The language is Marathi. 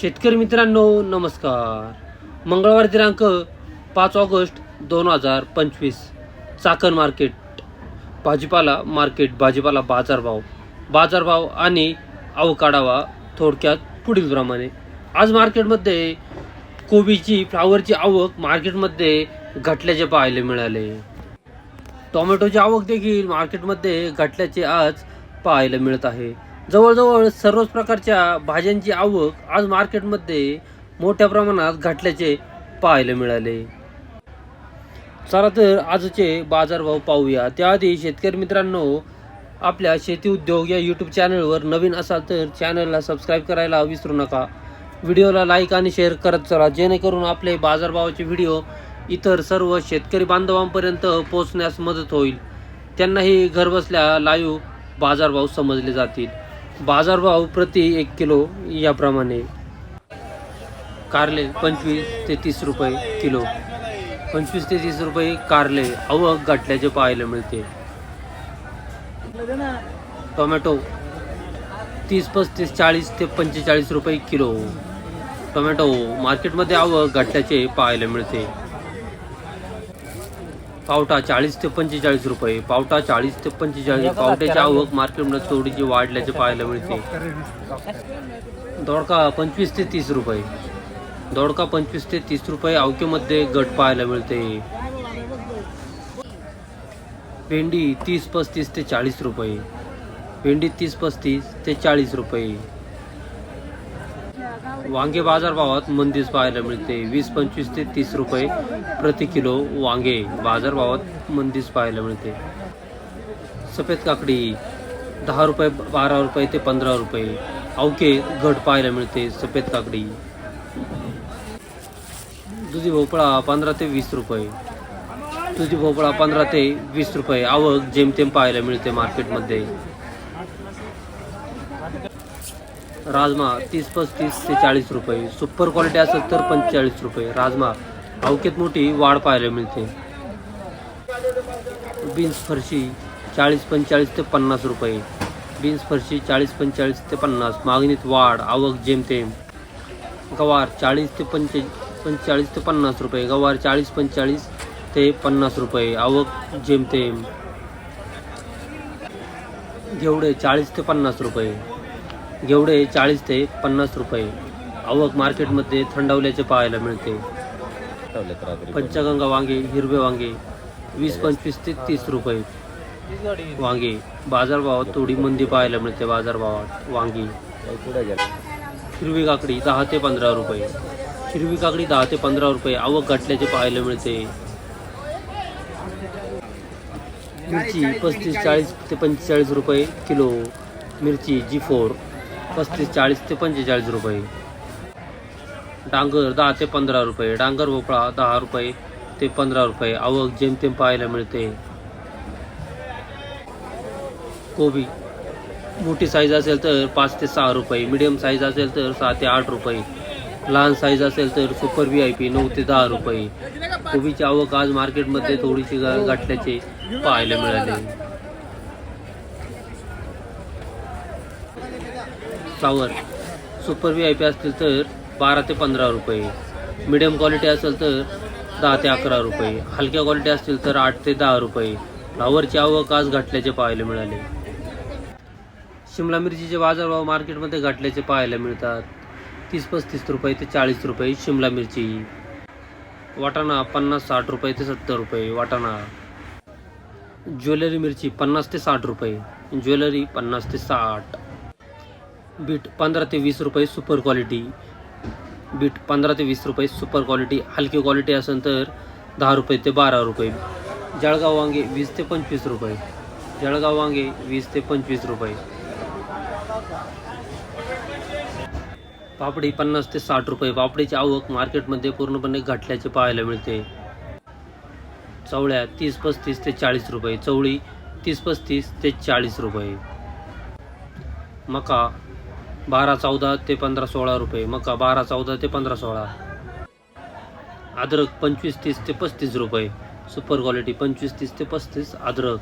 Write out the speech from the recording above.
शेतकरी मित्रांनो नमस्कार. मंगळवार दिनांक पाच ऑगस्ट दोन हजार पंचवीस. चाकण मार्केट भाजीपाला मार्केट भाजीपाला बाजारभाव बाजारभाव आणि अवकाढावा थोडक्यात पुढील प्रमाणे. आज मार्केटमध्ये कोबीची फ्लावरची आवक मार्केटमध्ये घटल्याचे पाहायला मिळाले. टोमॅटोची आवक देखील मार्केटमध्ये घटल्याचे आज पाहायला मिळत आहे. जवळजवळ सर्वच प्रकारच्या भाज्यांची आवक आज मार्केटमध्ये मोठ्या प्रमाणात घटल्याचे पाहायला मिळाले. चला तर आजचे बाजारभाव पाहूया. त्याआधी शेतकरी मित्रांनो आपल्या शेती उद्योग या यूट्यूब चॅनलवर नवीन असाल तर चॅनलला सबस्क्राईब करायला विसरू नका. व्हिडिओला लाईक आणि शेअर करत चला जेणेकरून आपले बाजारभावाचे व्हिडिओ इतर सर्व शेतकरी बांधवांपर्यंत पोहोचण्यास मदत होईल. त्यांनाही घरबसल्या लाईव्ह बाजारभाव समजले जातील. बाजारभाव प्रति एक किलो याप्रमाणे. कारले पंचवीस ते तीस रुपये किलो. पंचवीस ते तीस रुपये कारले आवक गाठल्याचे पाहायला मिळते. टोमॅटो तीस पस्तीस चाळीस ते पंचेचाळीस रुपये किलो. टोमॅटो मार्केटमध्ये आवक घटल्याचे पाहायला मिळते. पावटा चाळीस ते पंचेचाळीस रुपये. पावटा चाळीस ते पंचेचाळीस पावट्याची आवक मार्केटमध्ये थोडीशी वाढल्याचे पाहायला मिळते. दोडका पंचवीस ते तीस रुपये. दोडका पंचवीस ते तीस रुपये अवकेमध्ये गट पाहायला मिळते. भेंडी तीस पस्तीस ते चाळीस रुपये. भेंडी तीस पस्तीस ते चाळीस रुपये. वांगे बाजारभावात मंदीच पाहायला मिळते. वीस पंचवीस ते तीस रुपये प्रति किलो वांगे बाजारभावात मंदीच पाहायला मिळते. सफेद काकडी दहा रुपये बारा रुपये ते पंधरा रुपये. अवके घट पाहायला मिळते सफेद काकडी. दुधी भोपळा पंधरा ते वीस रुपये. दुधी भोपळा पंधरा ते वीस रुपये. आवक जेमतेम पाहायला मिळते मार्केटमध्ये. राजमा तीस पस्तीस ते चाळीस रुपये. सुपर क्वालिटी असेल तर पंचेचाळीस रुपये. राजमा अवकेत मोठी वाढ पाहायला मिळते. बीन्स फरशी चाळीस पंचेचाळीस ते पन्नास रुपये. बीन्स फरशी चाळीस पंचेचाळीस ते पन्नास. मागणीत वाढ आवक जेमतेम. गवार चाळीस ते पंचे पंचेचाळीस ते पन्नास रुपये. गवार चाळीस पंचेचाळीस ते पन्नास रुपये. आवक जेमतेम. घेवडे चाळीस ते पन्नास रुपये. घेवडे चाळीस ते पन्नास रुपये. आवक मार्केटमध्ये थंडावल्याचे पाहायला मिळते. पंचगंगा वांगे हिरवे वांगे वीस पंचवीस ते तीस रुपये. वांगे बाजारभावात थोडी मंदी पाहायला मिळते बाजारभावात. वांगी. हिरवी काकडी दहा ते पंधरा रुपये. हिरवी काकडी दहा ते पंधरा रुपये. आवक घटल्याचे पाहायला मिळते. मिरची पस्तीस चाळीस ते पंचेचाळीस रुपये किलो. मिरची जी फोर पस्तीस चाळीस ते पंचेचाळीस रुपये. डांगर दहा ते पंधरा रुपये. डांगर भोपळा दहा रुपये ते पंधरा रुपये. आवक जेमतेम पाहायला मिळते. कोबी. मोठी साईज असेल तर पाच ते सहा रुपये. मिडियम साईज असेल तर सहा ते आठ रुपये. लहान साईज असेल तर सुपर व्ही आय पी नऊ ते दहा रुपये. कोबीची आवक आज मार्केटमध्ये थोडीशी गाठल्याचे पाहायला मिळाले. Flower super V I P असतील तर बारा ते पंधरा रुपये. मिडियम क्वालिटी असेल तर दहा ते अकरा रुपये. हलक्या क्वालिटी असतील तर आठ ते दहा रुपये. फ्लावरची आवक आज घटल्याचे पाहायला मिळाले. शिमला मिरचीचे बाजारभाव मार्केटमध्ये घटल्याचे पाहायला मिळतात. तीस पस्तीस रुपये ते चाळीस रुपये शिमला मिरची. वाटाणा पन्नास साठ रुपये ते सत्तर रुपये. वाटाणा. ज्वेलरी मिरची पन्नास ते साठ रुपये. ज्वेलरी पन्नास ते साठ. बीट पंधरा ते वीस रुपये सुपर क्वालिटी. बीट पंधरा ते वीस रुपये सुपर क्वालिटी. हलकी क्वालिटी असेल तर दहा रुपये ते बारा रुपये. जळगाव वांगे वीस ते पंचवीस रुपये. जळगाव वांगे वीस ते पंचवीस रुपये. पापडी पन्नास ते साठ रुपये. पापडीची आवक मार्केटमध्ये पूर्णपणे घटल्याचे पाहायला मिळते. चवळ्या तीस पस्तीस ते चाळीस रुपये. चवळी तीस पस्तीस ते चाळीस रुपये. मका बारा चौदा ते पंधरा सोळा रुपये मका बारा चौदा ते पंधरा सोळा. अद्रक पंचवीस तीस ते पस्तीस रुपये सुपर क्वालिटी पंचवीस तीस ते पस्तीस अद्रक.